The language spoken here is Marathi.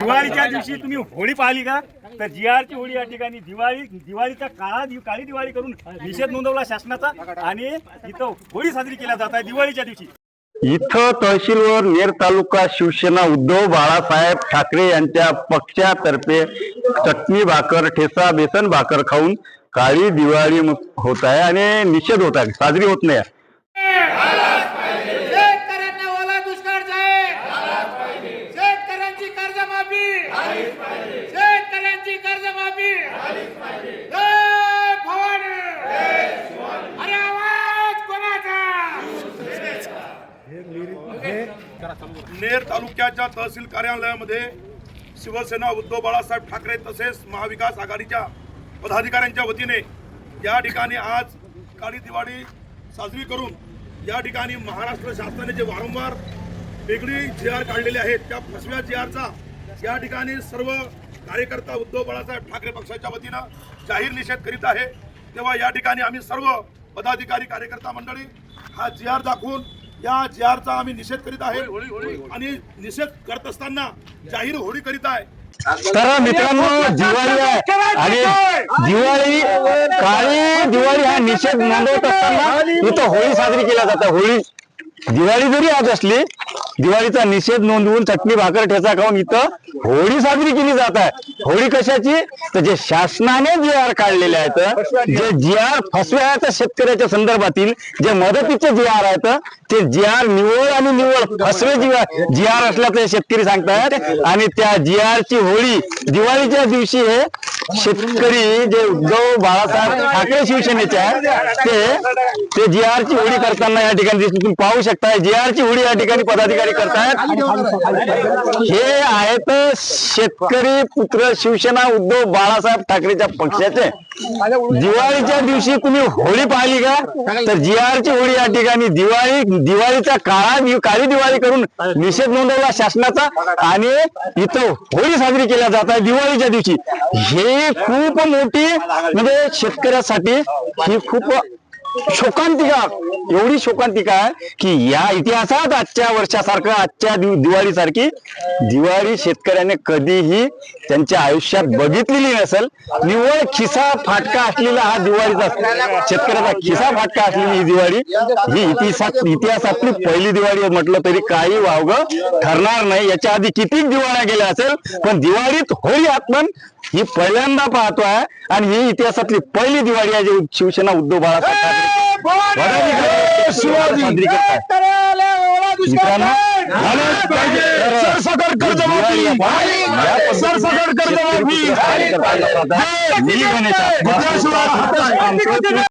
दिवाळीच्या दिवशी तुम्ही होळी पाहिली का? तर जी ची होळी या ठिकाणी दिवाळी दिवाळीचा काळा दिव- काळी दिवाळी करून निषेध नोंदवला शासनाचा आणि इथं होळी साजरी केल्या जात आहे दिवाळीच्या दिवशी. इथं तहसीलवर नेर तालुका शिवसेना उद्धव बाळासाहेब ठाकरे यांच्या पक्षातर्फे चटणी भाकर ठेसा बेसन भाकर खाऊन काळी दिवाळी होत आहे आणि निषेध होत आहे साजरी होत नाही. शेतकऱ्यांना ओला दुष्काळ जाहीर. शेतकऱ्यांची कर्जमाफी शेतकऱ्यांची कर्जमाफी. भवानी. अरे आवाज कोणाचा? नेर तालुक्याच्या तहसील कार्यालयामध्ये शिवसेना उद्धव बाळासाहेब ठाकरे तसेच महाविकास आघाडीच्या पदाधिकाऱ्यांच्या वतीने या ठिकाणी आज काळी दिवाळी साजरी करून या ठिकाणी महाराष्ट्र शासनाने जे वारंवार वेगळी जी आर काढलेले आहेत त्या फसव्या जी आरचा या ठिकाणी सर्व कार्यकर्ता उद्धव बाळासाहेब ठाकरे पक्षाच्या वतीनं जाहीर निषेध करीत आहे. तेव्हा या ठिकाणी आम्ही सर्व पदाधिकारी कार्यकर्ता मंडळी हा जी आर दाखवून या जी आरचा आम्ही निषेध करीत आहे आणि निषेध करत असताना जाहीर होळी करीत आहे. तर मित्रांनो दिवाळी आहे. आणि दिवाळी काळी दिवाळी हा निषेध नोंदवत असताना इथं होळी साजरी केल्या जाते. होळी दिवाळी जरी आज असली दिवाळीचा निषेध नोंदवून चटणी भाकर ठेचा खाऊन इथं होळी साजरी केली जात आहे. होळी कशाची? तर जे शासनाने जी आर काढलेले आहेत जे जी आर फसव्याच्या शेतकऱ्याच्या संदर्भातील जे मदतीचे जी आर आहेत ते जी आर निवळ आणि निवळ फसवे जी जी आर असल्याचं शेतकरी सांगतायत. आणि त्या जी आरची होळी दिवाळीच्या दिवशी हे शेतकरी जे उद्धव बाळासाहेब ठाकरे शिवसेनेचे आहेत ते ते जी आर ची उडी करताना या ठिकाणी तुम्ही पाहू शकताय. जी आर ची उडी या ठिकाणी पदाधिकारी करतायत. हे आहेत शेतकरी पुत्र शिवसेना उद्धव बाळासाहेब ठाकरेच्या पक्षाचे. दिवाळीच्या दिवशी तुम्ही होळी पाहिली का? तर जी आर ची होळी या ठिकाणी दिवाळी दिवाळीचा काळा काळी दिवाळी करून निषेध नोंदवला शासनाचा आणि इथं होळी साजरी केल्या जात आहे दिवाळीच्या दिवशी. हे खूप मोठी म्हणजे शेतकऱ्यासाठी ही खूप शोकांतिका. एवढी शोकांतिका आहे की या इतिहासात आजच्या वर्षासारखं आजच्या दिवाळी सारखी दिवाळी शेतकऱ्याने कधीही त्यांच्या आयुष्यात बघितलेली नसेल. निव्वळ खिसा फाटका असलेला हा दिवाळीचा शेतकऱ्याचा खिसा फाटका असलेली ही दिवाळी ही इतिहासात इतिहासातली पहिली दिवाळी म्हटलं तरी काही वावग ठरणार नाही. याच्या आधी किती दिवाळ्या गेल्या असेल? पण दिवाळीत होळी आत्मन ही पहिल्यांदा पाहतोय. आणि ही इतिहासातली पहिली दिवाळी आहे जी शिवसेना उद्धव बाळासाहेब पाहिजे. सरसकट कर्जमाफी सरसकट कर्जमाफी